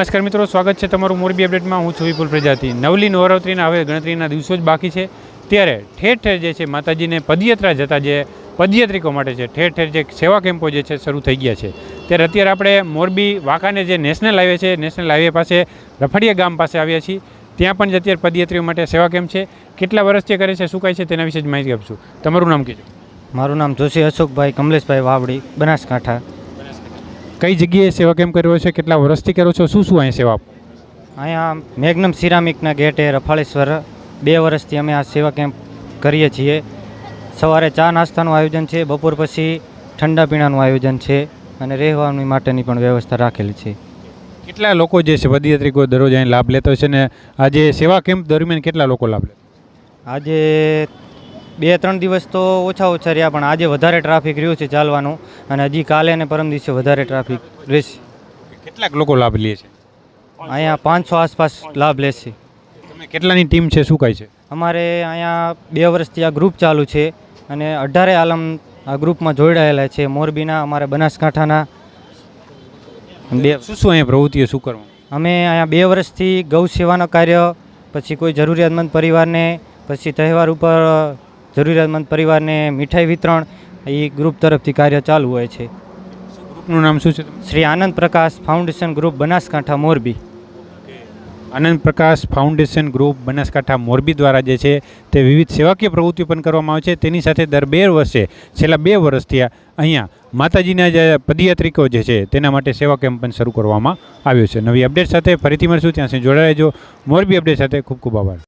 નમસ્કાર મિત્રો, સ્વાગત છે તમારું મોરબી અપડેટમાં. હું છું વિપુલ પ્રજાતિ. નવલી નવરાત્રિના હવે ગણતરીના દિવસો જ બાકી છે. ત્યારે ઠેર ઠેર જે છે માતાજીને પદયાત્રા જતા જે પદયાત્રિકો માટે છે, ઠેર ઠેર જે સેવા કેમ્પો જે છે શરૂ થઈ ગયા છે. ત્યારે અત્યારે આપણે મોરબી વાંકાને જે નેશનલ હાઈવે છે, નેશનલ હાઈવે પાસે રફડિયા ગામ પાસે આવ્યા છીએ. ત્યાં પણ જે અત્યારે પદયાત્રીઓ માટે સેવા કેમ્પ છે. કેટલા વર્ષથી કરે છે, શું કાંઈ છે તેના વિશે જ માહિતી આપશું. તમારું નામ કીધું મારું નામ જોશી અશોકભાઈ કમલેશભાઈ વાવડી, બનાસકાંઠા. કઈ જગ્યાએ સેવા કેમ્પ કર્યો છે? કેટલા વર્ષથી કરો છો? શું શું અહીં સેવા અહીંયા મેગ્નમ સિરામિકના ગેટે રફાળેશ્વર. બે વર્ષથી અમે આ સેવા કેમ્પ કરીએ છીએ. સવારે ચા નાસ્તાનું આયોજન છે બપોર પછી ઠંડા પીણાનું આયોજન છે અને રહેવાની માટેની પણ વ્યવસ્થા રાખેલી છે. કેટલા લોકો જે છે પદયાત્રિકો દરરોજ અહીં લાભ લેતા હોય છે ને આજે સેવા કેમ્પ દરમિયાન કેટલા લોકો લાભ લે? આજે બે ત્રણ દિવસ તો ઓછા ઓછા રહ્યા પણ આજે વધારે ટ્રાફિક રહ્યું છે ચાલવાનું અને હજી કાલે અને પરમ દિવસે વધારે ટ્રાફિક રહેશે. કેટલાક લોકો લાભ લે છે? અહીંયા પાંચસો આસપાસ લાભ લેશે તમે કેટલાની ટીમ છે? શું કહે છે? અમારે અહીંયા બે વર્ષથી આ ગ્રુપ ચાલુ છે અને અઢારે આલમ આ ગ્રુપમાં જોડાયેલા છે. મોરબીના અમારે બનાસકાંઠાના. બે શું શું અહીંયા પ્રવૃત્તિઓ શું કરવું? અમે અહીંયા બે વર્ષથી ગૌ સેવાના કાર્ય પછી કોઈ જરૂરિયાતમંદ પરિવારને પછી તહેવાર ઉપર જરૂરિયાતમંદ પરિવારને મીઠાઈ વિતરણ એ ગ્રુપ તરફથી કાર્ય ચાલુ હોય છે. ગ્રુપનું નામ શું છે Shri Anand Prakash foundation group Banaskantha Morbi. Anand Prakash foundation group Banaskantha Morbi દ્વારા જે છે તે વિવિધ સેવાકીય પ્રવૃત્તિઓ પણ કરવામાં આવે છે. તેની સાથે દર બે વર્ષે છેલ્લા બે વર્ષથી અહીંયા માતાજીના જે પદયાત્રિકો જે છે તેના માટે સેવા કેમ્પ પણ શરૂ કરવામાં આવ્યો છે. નવી અપડેટ સાથે ફરીથી મળશું. ત્યાં સુધી જોડાઈ રહેજો. મોરબી અપડેટ સાથે ખૂબ ખૂબ આભાર.